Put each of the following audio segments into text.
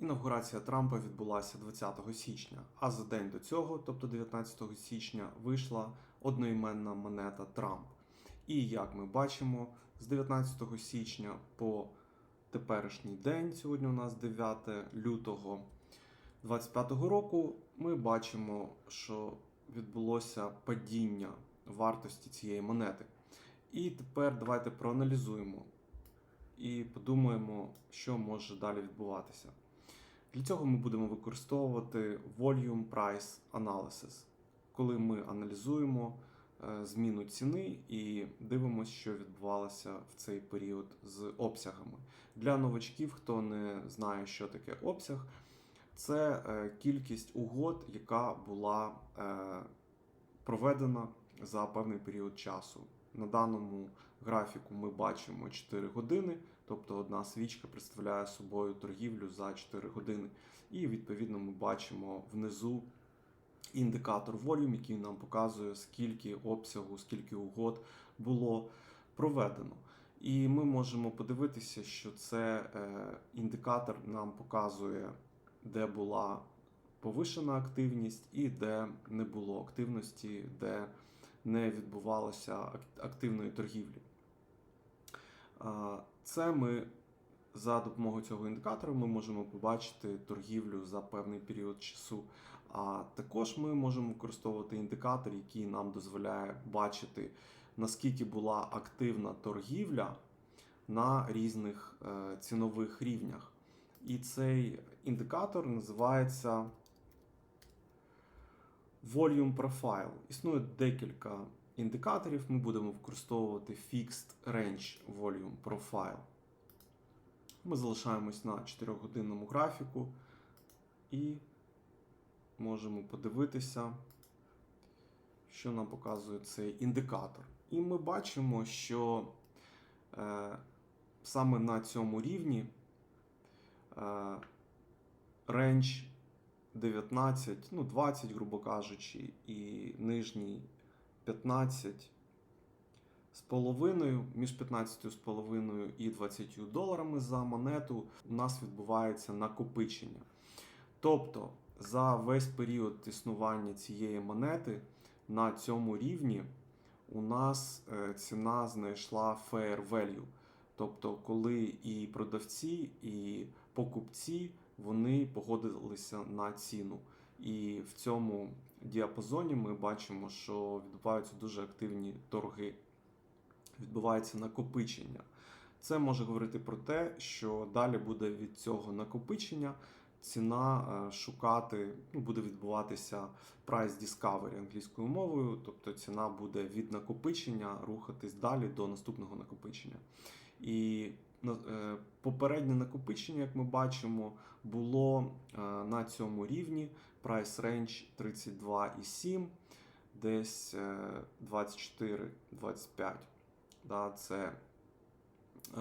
Інавгурація Трампа відбулася 20 січня, а за день до цього, тобто 19 січня, вийшла одноіменна монета Трамп. І як ми бачимо, з 19 січня по теперішній день, сьогодні у нас 9 лютого 2025 року, ми бачимо, що відбулося падіння вартості цієї монети. І тепер давайте проаналізуємо і подумаємо, що може далі відбуватися. Для цього ми будемо використовувати Volume Price Analysis, коли ми аналізуємо е, зміну ціни і дивимося, що відбувалося в цей період з обсягами. Для новачків, хто не знає, що таке обсяг, це е, кількість угод, яка була е, проведена за певний період часу. На даному графіку ми бачимо 4 години, тобто одна свічка представляє собою торгівлю за 4 години. І відповідно ми бачимо внизу індикатор volume, який нам показує, скільки обсягу, скільки угод було проведено. І ми можемо подивитися, що це е, індикатор нам показує, де була повишена активність і де не було активності, де не відбувалося активної торгівлі. Це ми за допомогою цього індикатора ми можемо побачити торгівлю за певний період часу. А також ми можемо використовувати індикатор, який нам дозволяє бачити, наскільки була активна торгівля на різних е, цінових рівнях. І цей індикатор називається Volume Profile. Існує декілька індикаторів. Ми будемо використовувати Fixed Range Volume Profile. Ми залишаємось на 4-годинному графіку і можемо подивитися, що нам показує цей індикатор. І ми бачимо, що е, саме на цьому рівні е, рендж 19, ну 20, грубо кажучи, і нижній 15 з половиною, між 15 з половиною і 20 доларами за монету у нас відбувається накопичення. Тобто за весь період існування цієї монети на цьому рівні у нас е, ціна знайшла fair value. Тобто, коли і продавці, і покупці вони погодилися на ціну. І в цьому діапазоні ми бачимо, що відбуваються дуже активні торги, відбувається накопичення. Це може говорити про те, що далі буде від цього накопичення ціна е, шукати, ну, буде відбуватися price discovery англійською мовою, тобто ціна буде від накопичення рухатись далі до наступного накопичення. І попереднє накопичення, як ми бачимо, було е, на цьому рівні price range 32,7, десь е, 24-25. Да, це е,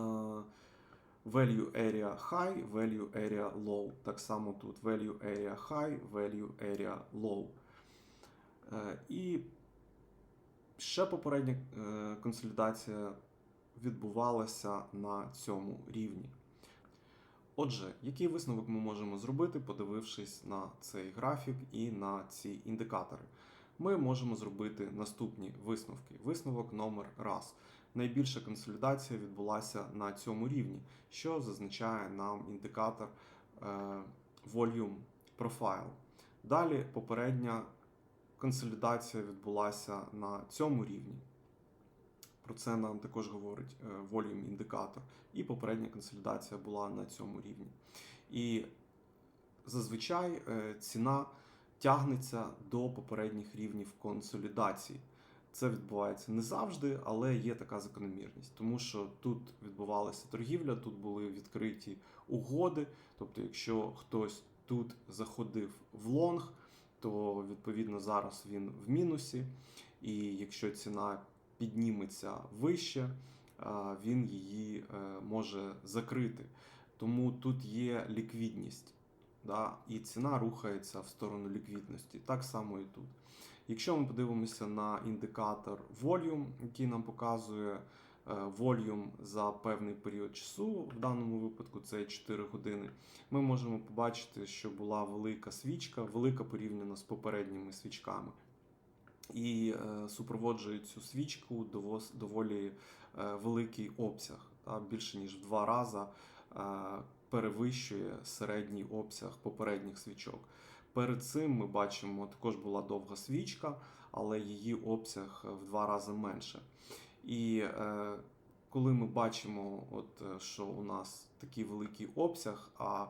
value area high, value area low. Так само тут value area high, value area low. Е, І ще попередня е, консолідація відбувалася на цьому рівні. Отже, який висновок ми можемо зробити, подивившись на цей графік і на ці індикатори? Ми можемо зробити наступні висновки. Висновок номер раз. Найбільша консолідація відбулася на цьому рівні, що зазначає нам індикатор е, Volume Profile. Далі попередня консолідація відбулася на цьому рівні. Про це нам також говорить е, Volume індикатор. І попередня консолідація була на цьому рівні. І зазвичай е, ціна тягнеться до попередніх рівнів консолідації. Це відбувається не завжди, але є така закономірність, тому що тут відбувалася торгівля, тут були відкриті угоди. Тобто, якщо хтось тут заходив в лонг, то відповідно зараз він в мінусі. І якщо ціна підніметься вище, він її е, може закрити. Тому тут є ліквідність, да, і ціна рухається в сторону ліквідності. Так само і тут. Якщо ми подивимося на індикатор Volume, який нам показує вольюм за певний період часу, в даному випадку це 4 години, ми можемо побачити, що була велика свічка, велика порівняно з попередніми свічками. І е, супроводжує цю свічку доволі е, великий обсяг, більше ніж в два рази е, перевищує середній обсяг попередніх свічок. Перед цим ми бачимо, також була довга свічка, але її обсяг в два рази менше. І коли ми бачимо, от, що у нас такий великий обсяг, а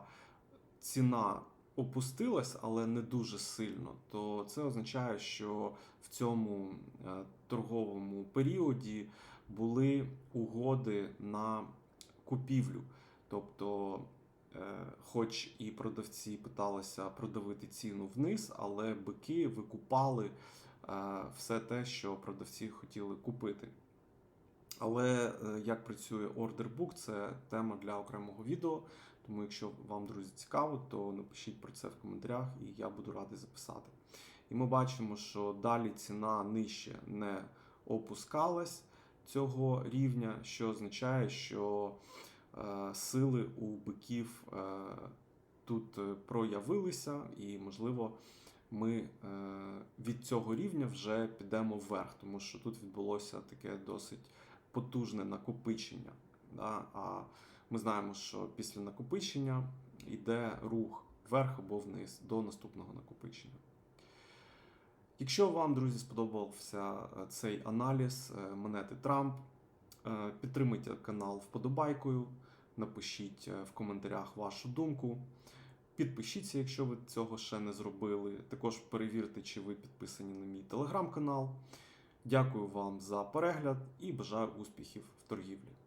ціна опустилась, але не дуже сильно, то це означає, що в цьому е, торговому періоді були угоди на купівлю. Тобто, е, хоч і продавці питалися продавити ціну вниз, але бики викупали е, все те, що продавці хотіли купити. Але як працює ордербук, це тема для окремого відео. Тому, якщо вам, друзі, цікаво, то напишіть про це в коментарях, і я буду радий записати. І ми бачимо, що далі ціна нижче не опускалась цього рівня, що означає, що е, сили у биків е, тут е, проявилися, і, можливо, ми е, від цього рівня вже підемо вверх, тому що тут відбулося таке досить потужне накопичення. Да? А ми знаємо, що після накопичення йде рух вверх або вниз до наступного накопичення. Якщо вам, друзі, сподобався е, цей аналіз е, монети Трамп, е, підтримуйте канал вподобайкою, напишіть в коментарях вашу думку. Підпишіться, якщо ви цього ще не зробили. Також перевірте, чи ви підписані на мій телеграм-канал. Дякую вам за перегляд і бажаю успіхів в торгівлі.